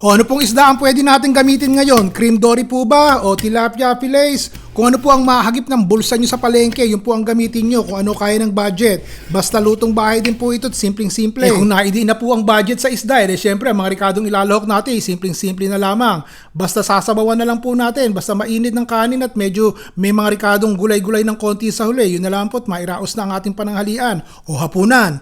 O ano pong isda ang pwede natin gamitin ngayon? Cream dory po ba? O tilapia fillets? Kung ano po ang mahagip ng bulsa nyo sa palengke, yun po ang gamitin nyo. Kung ano kaya ng budget. Basta lutong bahay din po ito at simpleng-simple. Eh, kung naidi na po ang budget sa isda, eh, syempre, mga rikadong ilalahok natin, simpleng-simple na lamang. Basta sasabawan na lang po natin. Basta mainit ng kanin at medyo may mga rikadong gulay-gulay ng konti sa huli. Yun na lang po at mairaos na ang ating pananghalian o hapunan.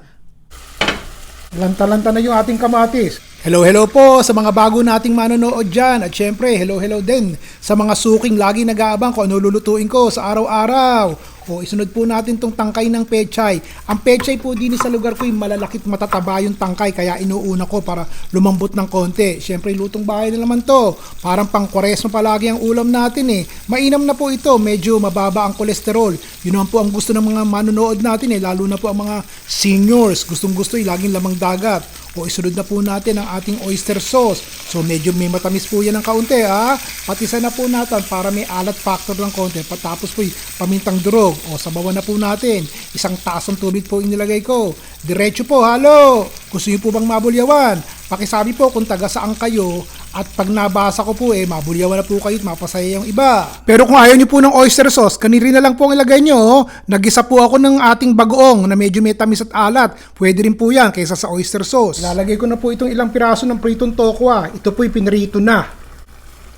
Lanta-lanta na yung ating kamatis. Hello, hello po sa mga bago nating manonood dyan. At syempre, hello, hello din sa mga suking lagi nag-aabang kung ano lulutuin ko sa araw-araw. O isunod po natin tong tangkay ng pechay. Ang pechay po din sa lugar ko yung malalakit matataba yung tangkay kaya inuuna ko para lumambot ng konti. Syempre, lutong bahay na naman to. Parang pang kwaresma palagi ang ulam natin eh. Mainam na po ito, medyo mababa ang kolesterol. Yun naman po ang gusto ng mga manonood natin eh, lalo na po ang mga seniors. Gustong gusto yung laging lamang dagat. O isunod na po natin ang ating oyster sauce. So medyo may matamis po yan ng kaunti ha. Patisan na po natin para may alat factor ng konti. Patapos po pamintang durog. O sabawan na po natin. Isang tasang tubig po inilagay ko. Diretso po, halo! Gusto niyo po bang mabulyawan? Pakisabi po kung taga saan kayo at pag nabasa ko po eh, mabulyawan na po kayo at mapasaya yung iba. Pero kung ayaw niyo po ng oyster sauce, kaniri na lang po ang ilagay niyo. oh. Nagisa po ako ng ating bagoong na medyo may tamis at alat. Pwede rin po yan kaysa sa oyster sauce. Lalagay ko na po itong ilang piraso ng pritong tokwa. Ito po'y pinrito na.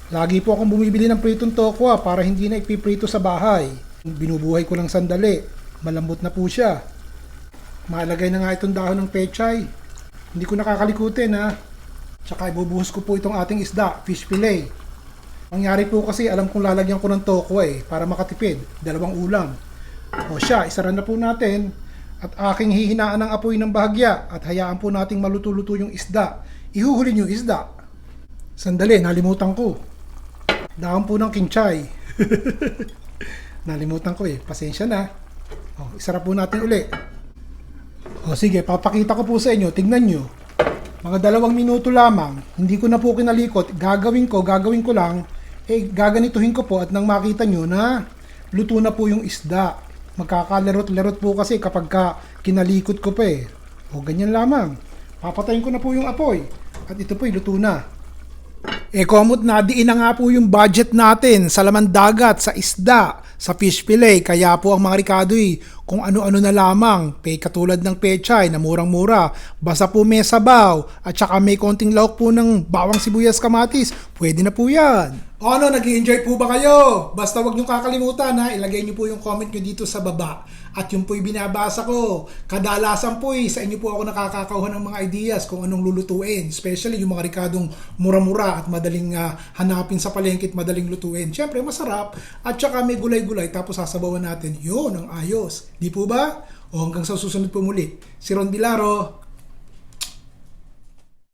Lagi po akong bumibili ng pritong tokwa para hindi na ipiprito sa bahay. Binubuhay ko ng sandali. Malambot na po siya. Malagay na nga itong dahon ng pechay. Hindi ko nakakalikutin ha. Tsaka ibubuhos ko po itong ating isda, fish fillet. Mangyari po kasi alam kong lalagyan ko ng toko eh para makatipid, dalawang ulam. O siya, isaran na po natin at aking hihinaan ng apoy ng bahagya at hayaan po nating maluto-luto yung isda. Ihuhuli yung isda. Sandali, nalimutan ko. Dahon po ng kinchay. nalimutan ko eh. Pasensya na. O, isara po natin uli. O sige, papakita ko po sa inyo. Tignan nyo. Mga dalawang minuto lamang. Hindi ko na po kinalikot. Gagawin ko, gagawin ko lang. Eh, gaganituhin ko po at nang makita nyo na luto na po yung isda. Magkakalerot-lerot po kasi kapag ka kinalikot ko pa eh. O ganyan lamang. Papatayin ko na po yung apoy. At ito po, luto na. Eh, komot na, diin na nga po yung budget natin sa laman dagat, sa isda, sa fish fillet. Kaya po ang mga Ricardo eh, kung ano-ano na lamang, pay katulad ng pechay na murang-mura, basta po may sabaw, at saka may konting lahok po ng bawang sibuyas kamatis, pwede na po yan. O ano, nag enjoy po ba kayo? Basta wag nyo kakalimutan ha, ilagay nyo po yung comment nyo dito sa baba. At yung po'y binabasa ko. Kadalasan po eh, sa inyo po ako nakakakawa ng mga ideas kung anong lulutuin. Especially yung mga rikadong mura-mura at madaling ah, hanapin sa palengke at madaling lutuin. Siyempre, masarap. At saka may gulay-gulay tapos sasabawan natin. Yun ang ayos. Di po ba? O hanggang sa susunod po muli. Si Ron Bilaro.